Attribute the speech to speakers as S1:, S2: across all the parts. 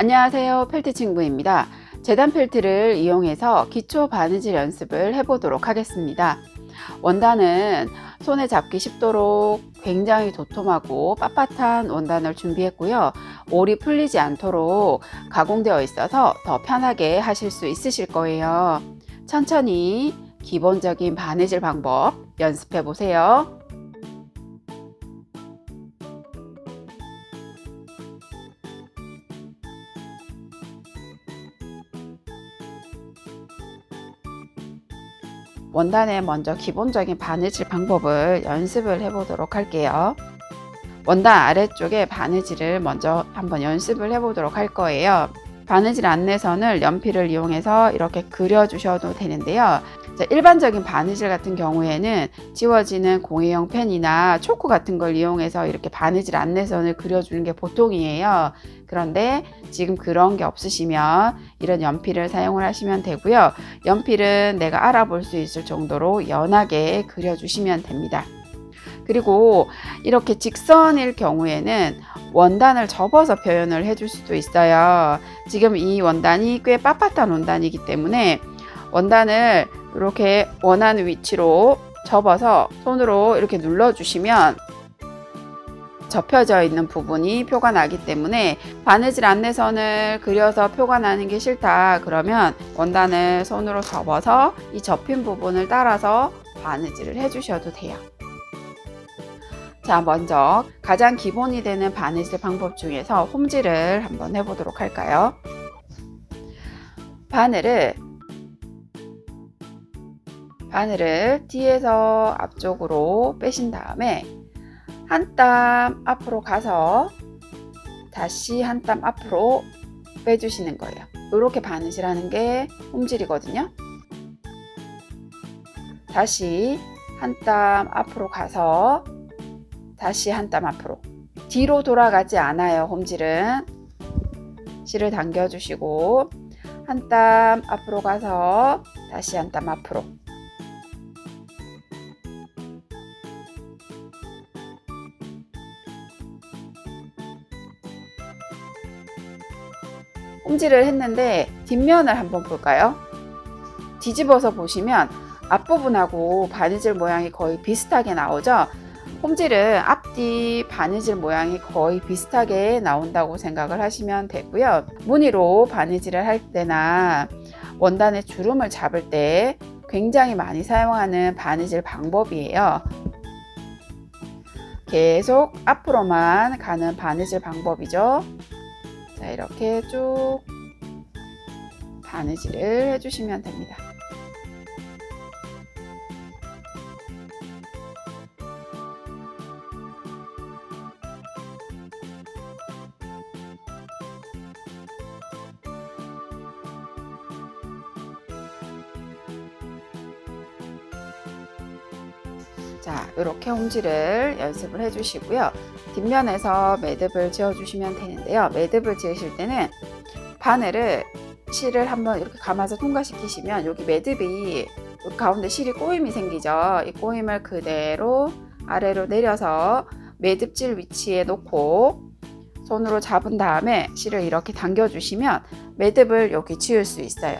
S1: 안녕하세요. 펠트 친구입니다. 재단 펠트를 이용해서 기초 바느질 연습을 해보도록 하겠습니다. 원단은 손에 잡기 쉽도록 굉장히 도톰하고 빳빳한 원단을 준비했고요. 올이 풀리지 않도록 가공되어 있어서 더 편하게 하실 수 있으실 거예요. 천천히 기본적인 바느질 방법 연습해 보세요. 원단에 먼저 기본적인 바느질 방법을 연습을 해 보도록 할게요. 원단 아래쪽에 바느질을 먼저 한번 연습을 해 보도록 할 거예요. 바느질 안내선을 연필을 이용해서 이렇게 그려 주셔도 되는데요. 자, 일반적인 바느질 같은 경우에는 지워지는 공예용 펜이나 초코 같은 걸 이용해서 이렇게 바느질 안내선을 그려주는 게 보통이에요. 그런데 지금 그런 게 없으시면 이런 연필을 사용을 하시면 되고요. 연필은 내가 알아볼 수 있을 정도로 연하게 그려주시면 됩니다. 그리고 이렇게 직선일 경우에는 원단을 접어서 표현을 해줄 수도 있어요. 지금 이 원단이 꽤 빳빳한 원단이기 때문에 원단을 이렇게 원하는 위치로 접어서 손으로 이렇게 눌러주시면 접혀져 있는 부분이 표가 나기 때문에 바느질 안내선을 그려서 표가 나는 게 싫다 그러면 원단을 손으로 접어서 이 접힌 부분을 따라서 바느질을 해주셔도 돼요. 자, 먼저 가장 기본이 되는 바느질 방법 중에서 홈질을 한번 해보도록 할까요? 바늘을 바늘을 뒤에서 앞쪽으로 빼신 다음에 한 땀 앞으로 가서 다시 한 땀 앞으로 빼주시는 거예요. 이렇게 바느질 하는 게 홈질이거든요. 다시 한 땀 앞으로 가서 다시 한 땀 앞으로 뒤로 돌아가지 않아요 홈질은 실을 당겨주시고 한 땀 앞으로 가서 다시 한 땀 앞으로 홈질을 했는데 뒷면을 한번 볼까요? 뒤집어서 보시면 앞부분하고 바느질 모양이 거의 비슷하게 나오죠? 홈질은 앞뒤 바느질 모양이 거의 비슷하게 나온다고 생각을 하시면 되고요. 무늬로 바느질을 할 때나 원단의 주름을 잡을 때 굉장히 많이 사용하는 바느질 방법이에요. 계속 앞으로만 가는 바느질 방법이죠. 자, 이렇게 쭉 바느질을 해주시면 됩니다. 이렇게 홈질을 연습을 해주시고요. 뒷면에서 매듭을 지어주시면 되는데요. 매듭을 지으실 때는 바늘을 실을 한번 이렇게 감아서 통과시키시면 여기 매듭이 요 가운데 실이 꼬임이 생기죠. 이 꼬임을 그대로 아래로 내려서 매듭질 위치에 놓고 손으로 잡은 다음에 실을 이렇게 당겨주시면 매듭을 여기 지을 수 있어요.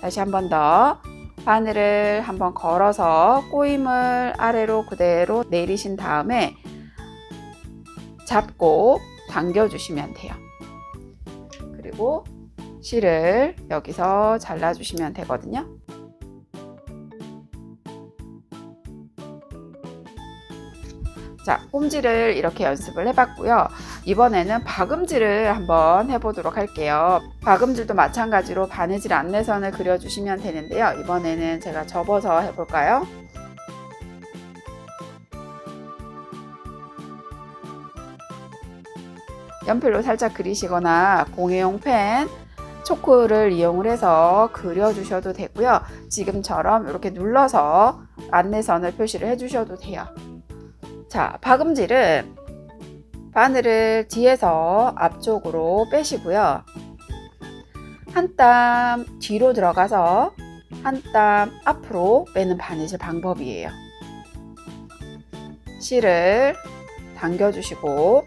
S1: 다시 한 번 더 바늘을 한번 걸어서 꼬임을 아래로 그대로 내리신 다음에 잡고 당겨 주시면 돼요. 그리고 실을 여기서 잘라 주시면 되거든요. 자, 홈질을 이렇게 연습을 해봤고요. 이번에는 박음질을 한번 해보도록 할게요. 박음질도 마찬가지로 바느질 안내선을 그려주시면 되는데요. 이번에는 제가 접어서 해볼까요? 연필로 살짝 그리시거나 공예용 펜, 초코를 이용을 해서 그려주셔도 되고요. 지금처럼 이렇게 눌러서 안내선을 표시를 해주셔도 돼요. 자, 박음질은 바늘을 뒤에서 앞쪽으로 빼시고요. 한 땀 뒤로 들어가서 한 땀 앞으로 빼는 바느질 방법이에요. 실을 당겨주시고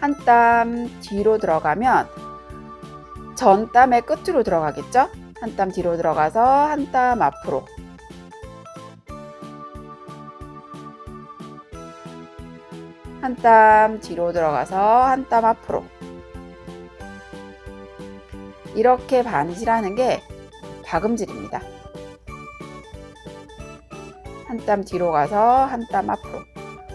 S1: 한 땀 뒤로 들어가면 전 땀의 끝으로 들어가겠죠? 한 땀 뒤로 들어가서 한 땀 앞으로. 한 땀 뒤로 들어가서 한 땀 앞으로. 이렇게 바느질하는 게 박음질입니다. 한 땀 뒤로 가서 한 땀 앞으로.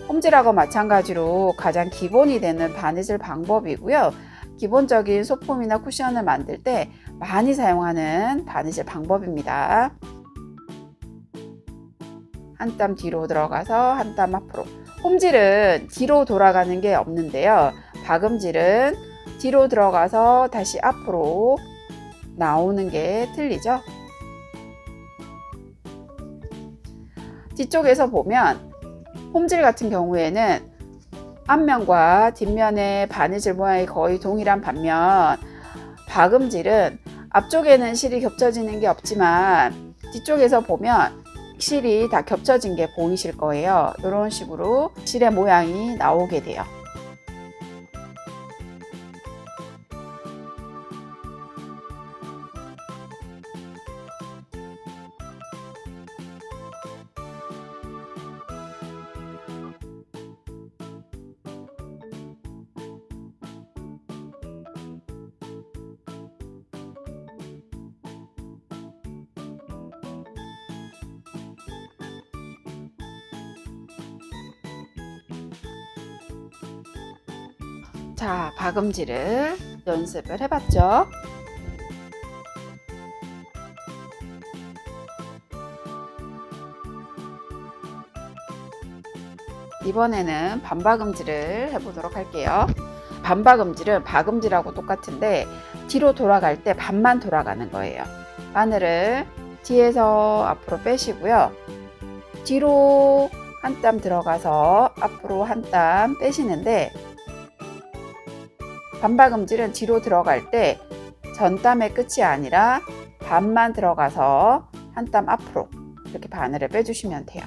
S1: 홈질하고 마찬가지로 가장 기본이 되는 바느질 방법이고요. 기본적인 소품이나 쿠션을 만들 때 많이 사용하는 바느질 방법입니다. 한 땀 뒤로 들어가서 한 땀 앞으로. 홈질은 뒤로 돌아가는 게 없는데요. 박음질은 뒤로 들어가서 다시 앞으로 나오는 게 틀리죠. 뒤쪽에서 보면 홈질 같은 경우에는 앞면과 뒷면의 바느질 모양이 거의 동일한 반면 박음질은 앞쪽에는 실이 겹쳐지는 게 없지만 뒤쪽에서 보면 실이 다 겹쳐진 게 보이실 거예요. 이런 식으로 실의 모양이 나오게 돼요. 박음질을 연습을 해봤죠. 이번에는 반박음질을 해보도록 할게요. 반박음질은 박음질하고 똑같은데 뒤로 돌아갈 때 반만 돌아가는 거예요. 바늘을 뒤에서 앞으로 빼시고요. 뒤로 한 땀 들어가서 앞으로 한 땀 빼시는데 반박음질은 뒤로 들어갈 때 전땀의 끝이 아니라 반만 들어가서 한 땀 앞으로 이렇게 바늘을 빼주시면 돼요.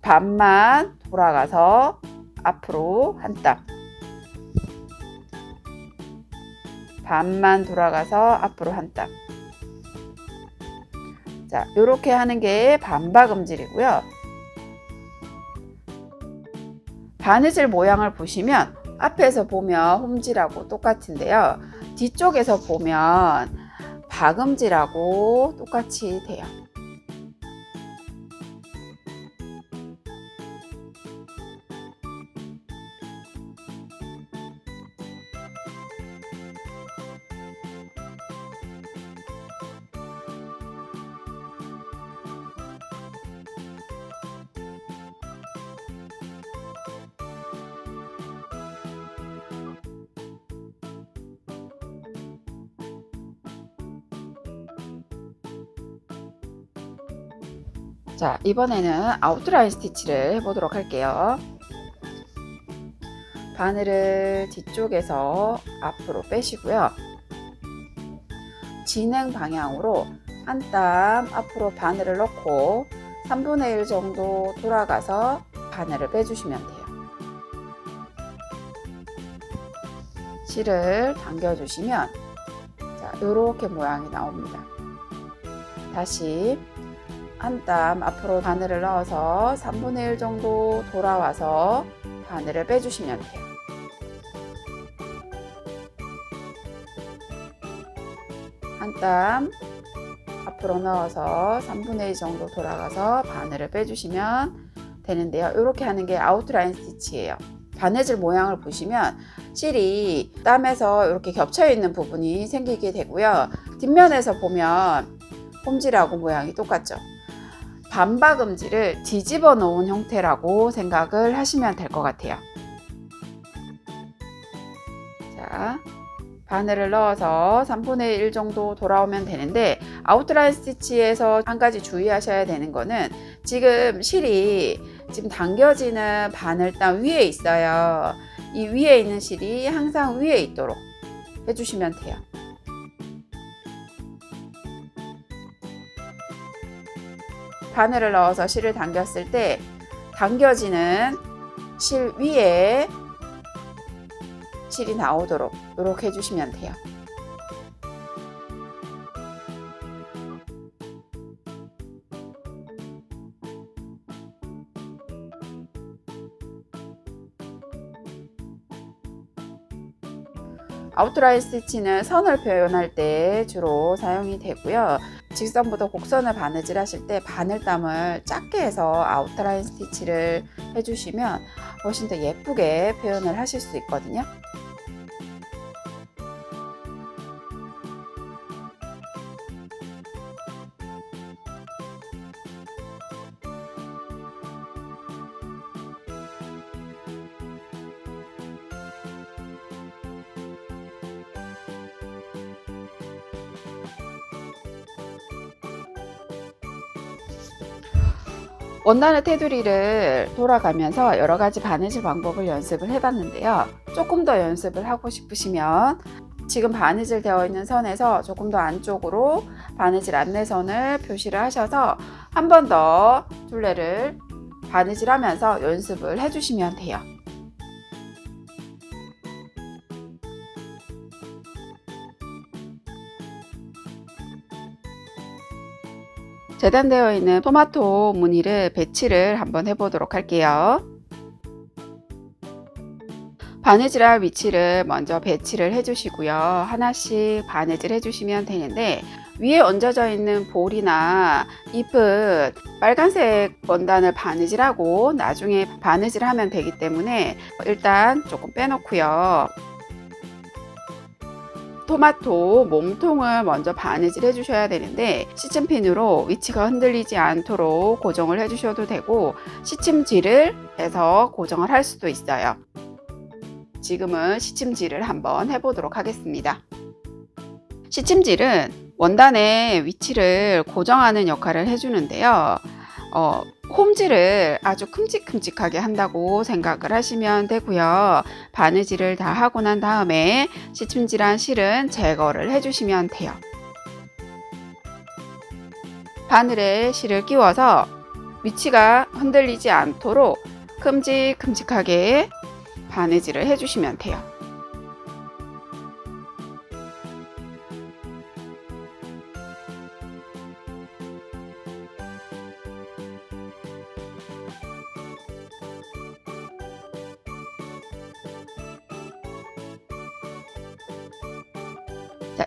S1: 반만 돌아가서 앞으로 한 땀. 반만 돌아가서 앞으로 한 땀. 자, 이렇게 하는 게 반박 음질이고요. 바느질 모양을 보시면 앞에서 보면 홈질하고 똑같은데요. 뒤쪽에서 보면 박음질하고 똑같이 돼요. 자, 이번에는 아웃라인 스티치를 해보도록 할게요. 바늘을 뒤쪽에서 앞으로 빼시고요. 진행 방향으로 한 땀 앞으로 바늘을 넣고 3분의 1 정도 돌아가서 바늘을 빼주시면 돼요. 실을 당겨주시면 자, 이렇게 모양이 나옵니다. 다시 한 땀 앞으로 바늘을 넣어서 3분의 1 정도 돌아와서 바늘을 빼주시면 돼요. 한 땀 앞으로 넣어서 3분의 1 정도 돌아가서 바늘을 빼주시면 되는데요. 이렇게 하는 게 아웃라인 스티치예요. 바느질 모양을 보시면 실이 땀에서 이렇게 겹쳐 있는 부분이 생기게 되고요. 뒷면에서 보면 홈질하고 모양이 똑같죠. 반박음질을 뒤집어 놓은 형태라고 생각을 하시면 될 것 같아요. 자, 바늘을 넣어서 3분의 1 정도 돌아오면 되는데 아웃라인 스티치에서 한 가지 주의하셔야 되는 거는 지금 실이 지금 당겨지는 바늘땀 위에 있어요. 이 위에 있는 실이 항상 위에 있도록 해주시면 돼요. 바늘을 넣어서 실을 당겼을 때 당겨지는 실 위에 실이 나오도록 이렇게 해주시면 돼요. 아웃라인 스티치는 선을 표현할 때 주로 사용이 되고요. 직선보다 곡선을 바느질 하실 때 바늘땀을 작게 해서 아웃라인 스티치를 해주시면 훨씬 더 예쁘게 표현을 하실 수 있거든요. 원단의 테두리를 돌아가면서 여러 가지 바느질 방법을 연습을 해봤는데요. 조금 더 연습을 하고 싶으시면 지금 바느질 되어 있는 선에서 조금 더 안쪽으로 바느질 안내선을 표시를 하셔서 한 번 더 둘레를 바느질 하면서 연습을 해주시면 돼요. 재단되어 있는 토마토 무늬를 배치를 한번 해보도록 할게요. 바느질할 위치를 먼저 배치를 해주시고요. 하나씩 바느질 해주시면 되는데 위에 얹어져 있는 볼이나 잎은 빨간색 원단을 바느질하고 나중에 바느질하면 되기 때문에 일단 조금 빼놓고요. 토마토 몸통을 먼저 바느질 해주셔야 되는데 시침핀으로 위치가 흔들리지 않도록 고정을 해주셔도 되고 시침질을 해서 고정을 할 수도 있어요. 지금은 시침질을 한번 해보도록 하겠습니다. 시침질은 원단의 위치를 고정하는 역할을 해주는데요. 어, 홈질을 아주 큼직큼직하게 한다고 생각을 하시면 되고요. 바느질을 다 하고 난 다음에 시침질한 실은 제거를 해주시면 돼요. 바늘에 실을 끼워서 위치가 흔들리지 않도록 큼직큼직하게 바느질을 해주시면 돼요.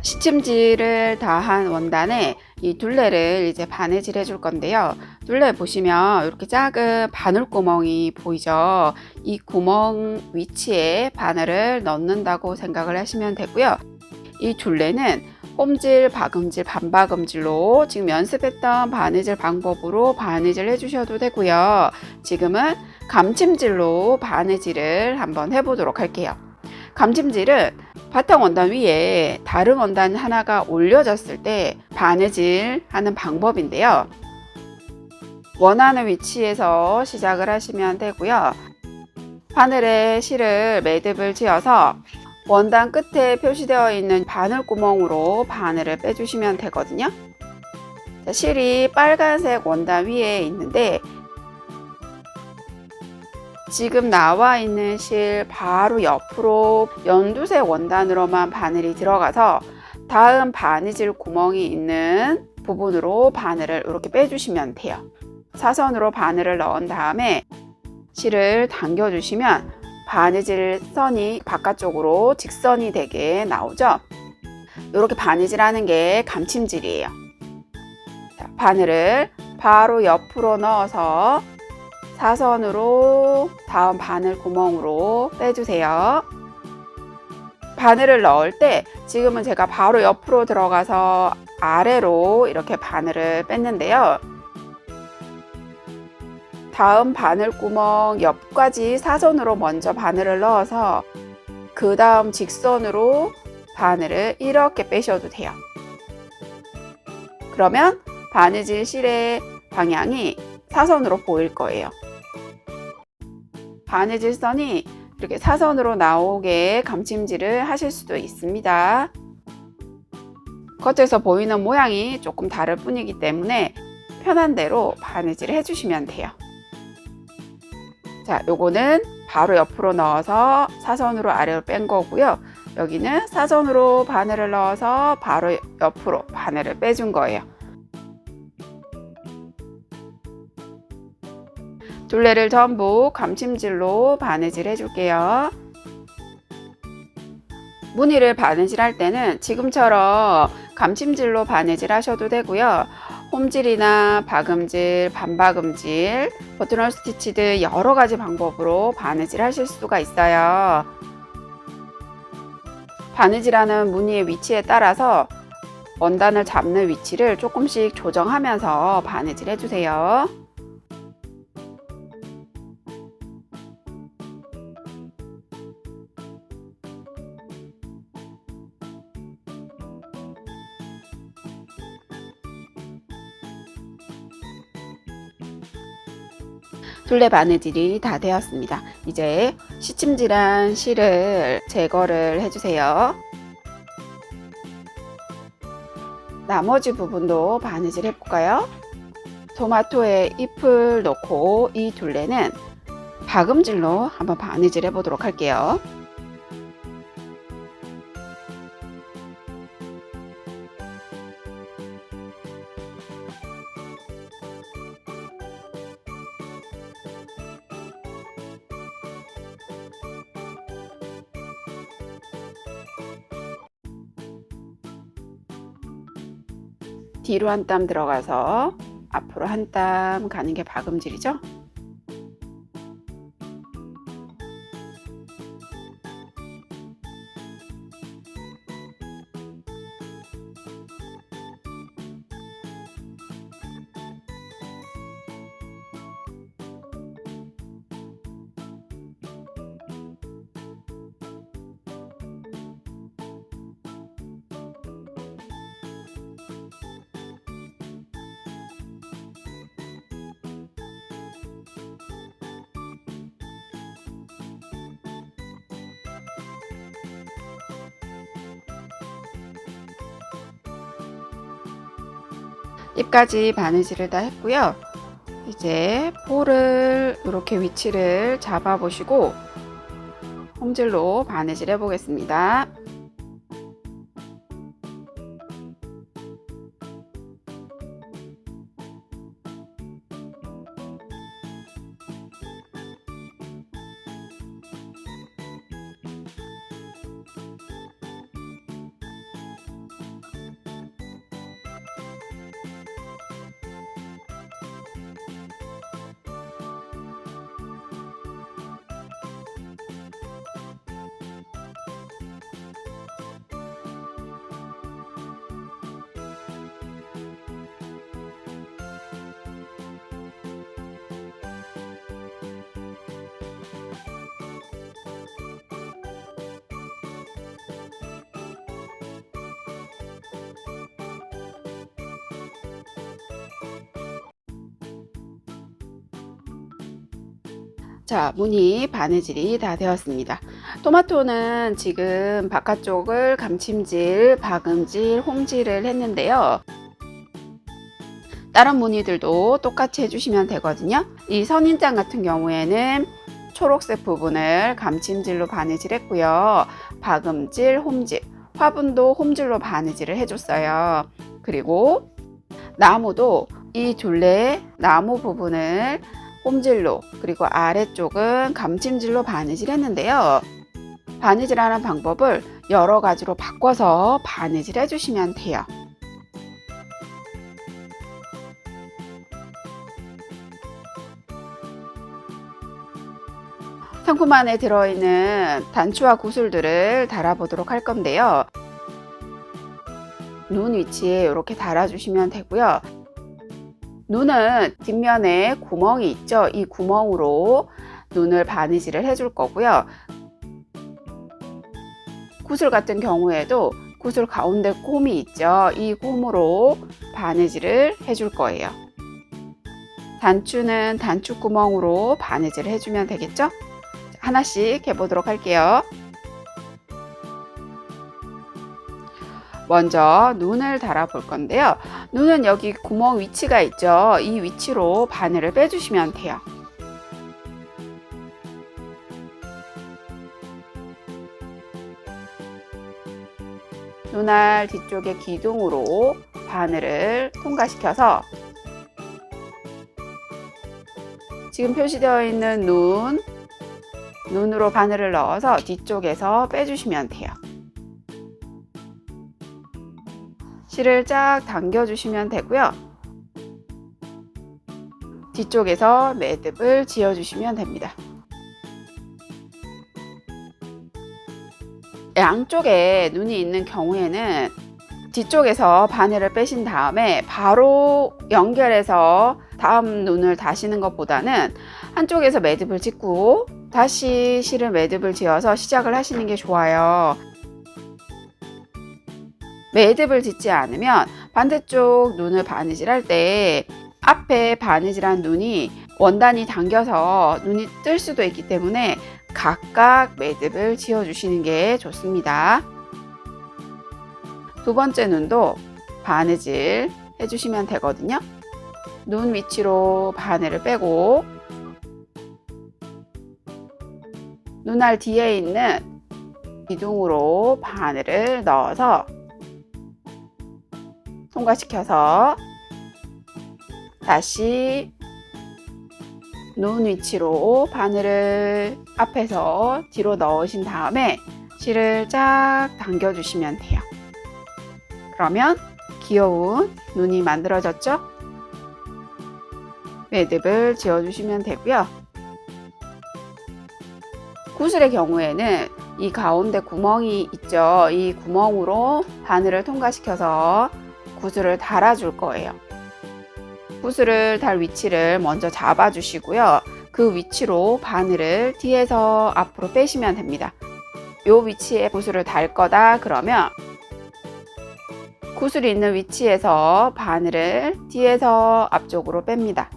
S1: 시침질을 다한 원단에 이 둘레를 이제 바느질 해줄 건데요. 둘레 보시면 이렇게 작은 바늘 구멍이 보이죠? 이 구멍 위치에 바늘을 넣는다고 생각을 하시면 되고요. 이 둘레는 꼼질, 박음질, 반박음질로 지금 연습했던 바느질 방법으로 바느질 해주셔도 되고요. 지금은 감침질로 바느질을 한번 해보도록 할게요. 감침질은 바탕 원단 위에 다른 원단 하나가 올려졌을 때 바느질 하는 방법인데요. 원하는 위치에서 시작을 하시면 되고요. 바늘에 실을 매듭을 지어서 원단 끝에 표시되어 있는 바늘 구멍으로 바늘을 빼주시면 되거든요. 자, 실이 빨간색 원단 위에 있는데 지금 나와 있는 실 바로 옆으로 연두색 원단으로만 바늘이 들어가서 다음 바느질 구멍이 있는 부분으로 바늘을 이렇게 빼주시면 돼요. 사선으로 바늘을 넣은 다음에 실을 당겨주시면 바느질 선이 바깥쪽으로 직선이 되게 나오죠. 이렇게 바느질 하는 게 감침질이에요. 자, 바늘을 바로 옆으로 넣어서 사선으로 다음 바늘 구멍으로 빼주세요. 바늘을 넣을 때 지금은 제가 바로 옆으로 들어가서 아래로 이렇게 바늘을 뺐는데요. 다음 바늘 구멍 옆까지 사선으로 먼저 바늘을 넣어서 그 다음 직선으로 바늘을 이렇게 빼셔도 돼요. 그러면 바느질 실의 방향이 사선으로 보일 거예요. 바느질 선이 이렇게 사선으로 나오게 감침질을 하실 수도 있습니다. 겉에서 보이는 모양이 조금 다를 뿐이기 때문에 편한 대로 바느질을 해주시면 돼요. 자, 요거는 바로 옆으로 넣어서 사선으로 아래로 뺀 거고요. 여기는 사선으로 바늘을 넣어서 바로 옆으로 바늘을 빼준 거예요. 둘레를 전부 감침질로 바느질 해줄게요. 무늬를 바느질 할 때는 지금처럼 감침질로 바느질 하셔도 되고요. 홈질이나 박음질, 반박음질, 버튼홀 스티치 등 여러 가지 방법으로 바느질 하실 수가 있어요. 바느질하는 무늬의 위치에 따라서 원단을 잡는 위치를 조금씩 조정하면서 바느질 해주세요. 둘레 바느질이 다 되었습니다. 이제 시침질한 실을 제거를 해주세요. 나머지 부분도 바느질 해볼까요? 토마토에 잎을 넣고 이 둘레는 박음질로 한번 바느질 해보도록 할게요. 뒤로 한 땀 들어가서 앞으로 한 땀 가는 게 박음질이죠. 잎까지 바느질을 다 했고요. 이제 볼을 이렇게 위치를 잡아 보시고 홈질로 바느질 해 보겠습니다. 자, 무늬 바느질이 다 되었습니다. 토마토는 지금 바깥쪽을 감침질, 박음질, 홈질을 했는데요. 다른 무늬들도 똑같이 해주시면 되거든요. 이 선인장 같은 경우에는 초록색 부분을 감침질로 바느질 했고요. 박음질, 홈질, 화분도 홈질로 바느질을 해줬어요. 그리고 나무도 이 둘레 나무 부분을 홈질로 그리고 아래쪽은 감침질로 바느질 했는데요. 바느질하는 방법을 여러 가지로 바꿔서 바느질 해주시면 돼요. 상품 안에 들어있는 단추와 구슬들을 달아보도록 할 건데요. 눈 위치에 이렇게 달아주시면 되고요. 눈은 뒷면에 구멍이 있죠. 이 구멍으로 눈을 바느질을 해줄 거고요. 구슬 같은 경우에도 구슬 가운데 곰이 있죠. 이 곰으로 바느질을 해줄 거예요. 단추는 단추 구멍으로 바느질을 해주면 되겠죠? 하나씩 해보도록 할게요. 먼저 눈을 달아볼 건데요. 눈은 여기 구멍 위치가 있죠. 이 위치로 바늘을 빼주시면 돼요. 눈알 뒤쪽에 기둥으로 바늘을 통과시켜서 지금 표시되어 있는 눈, 눈으로 바늘을 넣어서 뒤쪽에서 빼주시면 돼요. 실을 쫙 당겨주시면 되고요. 뒤쪽에서 매듭을 지어주시면 됩니다. 양쪽에 눈이 있는 경우에는 뒤쪽에서 바늘을 빼신 다음에 바로 연결해서 다음 눈을 다시는 것보다는 한쪽에서 매듭을 짓고 다시 실을 매듭을 지어서 시작을 하시는 게 좋아요. 매듭을 짓지 않으면 반대쪽 눈을 바느질 할 때 앞에 바느질한 눈이 원단이 당겨서 눈이 뜰 수도 있기 때문에 각각 매듭을 지어 주시는 게 좋습니다. 두 번째 눈도 바느질 해주시면 되거든요. 눈 위치로 바늘을 빼고 눈알 뒤에 있는 기둥으로 바늘을 넣어서 통과시켜서 다시 눈 위치로 바늘을 앞에서 뒤로 넣으신 다음에 실을 쫙 당겨 주시면 돼요. 그러면 귀여운 눈이 만들어졌죠? 매듭을 지어 주시면 되고요. 구슬의 경우에는 이 가운데 구멍이 있죠. 이 구멍으로 바늘을 통과시켜서 구슬을 달아줄 거예요. 구슬을 달 위치를 먼저 잡아주시고요. 그 위치로 바늘을 뒤에서 앞으로 빼시면 됩니다. 이 위치에 구슬을 달 거다 그러면 구슬이 있는 위치에서 바늘을 뒤에서 앞쪽으로 뺍니다.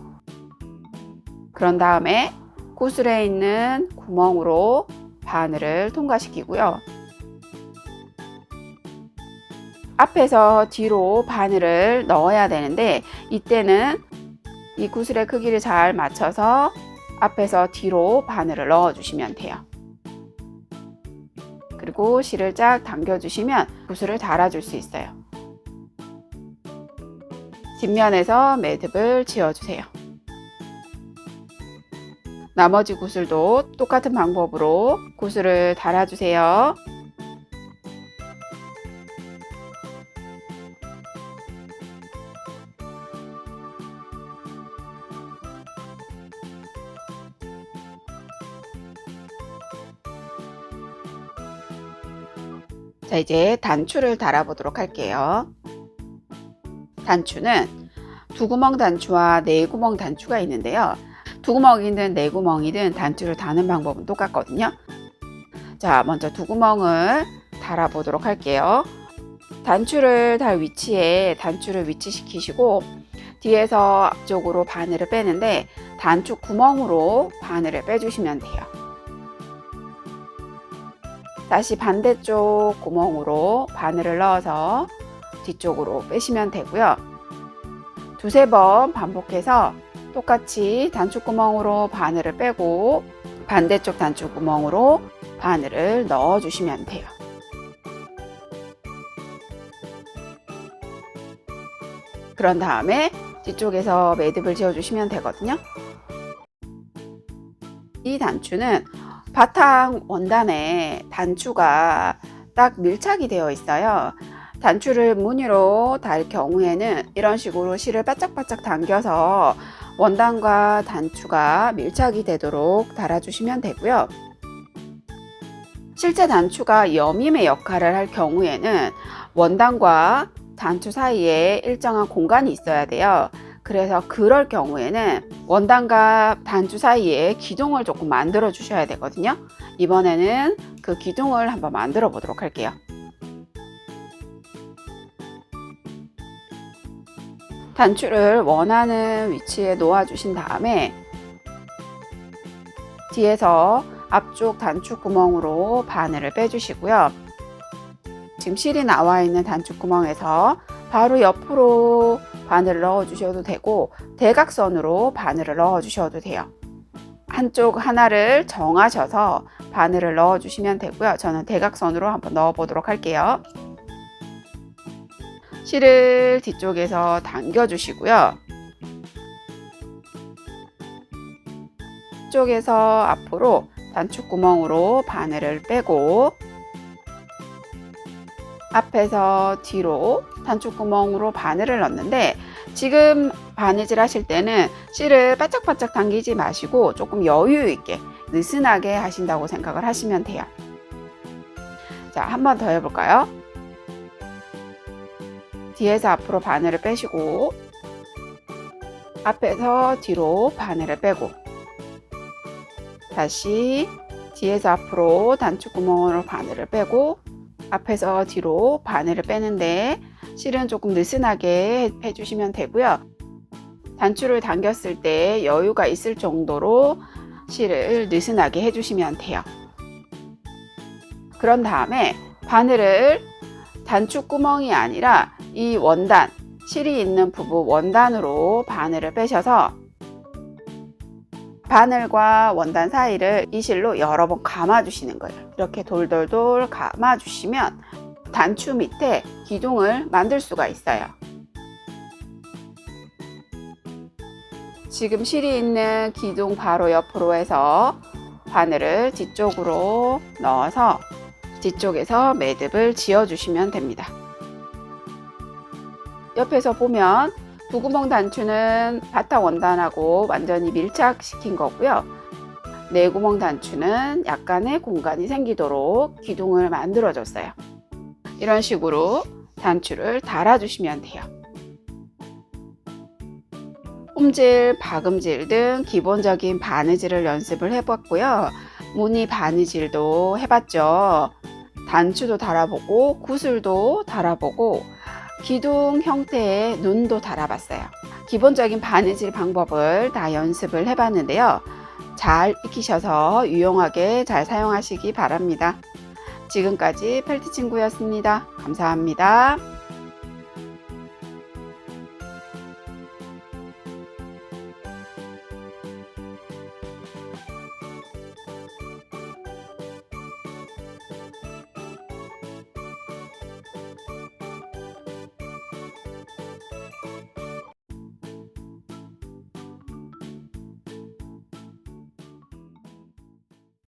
S1: 그런 다음에 구슬에 있는 구멍으로 바늘을 통과시키고요. 앞에서 뒤로 바늘을 넣어야 되는데 이때는 이 구슬의 크기를 잘 맞춰서 앞에서 뒤로 바늘을 넣어 주시면 돼요. 그리고 실을 쫙 당겨 주시면 구슬을 달아 줄 수 있어요. 뒷면에서 매듭을 지어 주세요. 나머지 구슬도 똑같은 방법으로 구슬을 달아주세요. 자, 이제 단추를 달아보도록 할게요. 단추는 두 구멍 단추와 네 구멍 단추가 있는데요. 두 구멍이든 네 구멍이든 단추를 다는 방법은 똑같거든요. 자, 먼저 두 구멍을 달아보도록 할게요. 단추를 달 위치에 단추를 위치시키시고 뒤에서 앞쪽으로 바늘을 빼는데 단추 구멍으로 바늘을 빼주시면 돼요. 다시 반대쪽 구멍으로 바늘을 넣어서 뒤쪽으로 빼시면 되고요. 두세 번 반복해서 똑같이 단추구멍으로 바늘을 빼고 반대쪽 단추구멍으로 바늘을 넣어 주시면 돼요. 그런 다음에 뒤쪽에서 매듭을 지어 주시면 되거든요. 이 단추는 바탕 원단에 단추가 딱 밀착이 되어 있어요. 단추를 무늬로 달 경우에는 이런 식으로 실을 바짝바짝 당겨서 원단과 단추가 밀착이 되도록 달아주시면 되고요. 실제 단추가 여밈의 역할을 할 경우에는 원단과 단추 사이에 일정한 공간이 있어야 돼요. 그래서 그럴 경우에는 원단과 단추 사이에 기둥을 조금 만들어 주셔야 되거든요. 이번에는 그 기둥을 한번 만들어 보도록 할게요. 단추를 원하는 위치에 놓아 주신 다음에 뒤에서 앞쪽 단추 구멍으로 바늘을 빼주시고요. 지금 실이 나와 있는 단추 구멍에서 바로 옆으로 바늘을 넣어 주셔도 되고 대각선으로 바늘을 넣어 주셔도 돼요. 한쪽 하나를 정하셔서 바늘을 넣어 주시면 되고요. 저는 대각선으로 한번 넣어 보도록 할게요. 실을 뒤쪽에서 당겨 주시고요. 뒤쪽에서 앞으로 단축 구멍으로 바늘을 빼고 앞에서 뒤로 단축구멍으로 바늘을 넣는데 지금 바느질 하실 때는 실을 바짝바짝 당기지 마시고 조금 여유 있게 느슨하게 하신다고 생각을 하시면 돼요. 자, 한 번 더 해볼까요? 뒤에서 앞으로 바늘을 빼시고 앞에서 뒤로 바늘을 빼고 다시 뒤에서 앞으로 단축구멍으로 바늘을 빼고 앞에서 뒤로 바늘을 빼는데 실은 조금 느슨하게 해주시면 되고요. 단추를 당겼을 때 여유가 있을 정도로 실을 느슨하게 해주시면 돼요. 그런 다음에 바늘을 단축구멍이 아니라 이 원단, 실이 있는 부분 원단으로 바늘을 빼셔서 바늘과 원단 사이를 이 실로 여러 번 감아주시는 거예요. 이렇게 돌돌돌 감아주시면 단추 밑에 기둥을 만들 수가 있어요. 지금 실이 있는 기둥 바로 옆으로 해서 바늘을 뒤쪽으로 넣어서 뒤쪽에서 매듭을 지어주시면 됩니다. 옆에서 보면 두구멍 단추는 바타 원단하고 완전히 밀착시킨 거고요. 내구멍 단추는 약간의 공간이 생기도록 기둥을 만들어 줬어요. 이런 식으로 단추를 달아주시면 돼요. 홈질, 박음질 등 기본적인 바느질을 연습을 해봤고요. 무늬 바느질도 해봤죠. 단추도 달아보고 구슬도 달아보고 기둥 형태의 눈도 달아봤어요. 기본적인 바느질 방법을 다 연습을 해봤는데요. 잘 익히셔서 유용하게 잘 사용하시기 바랍니다. 지금까지 펠트 친구였습니다. 감사합니다.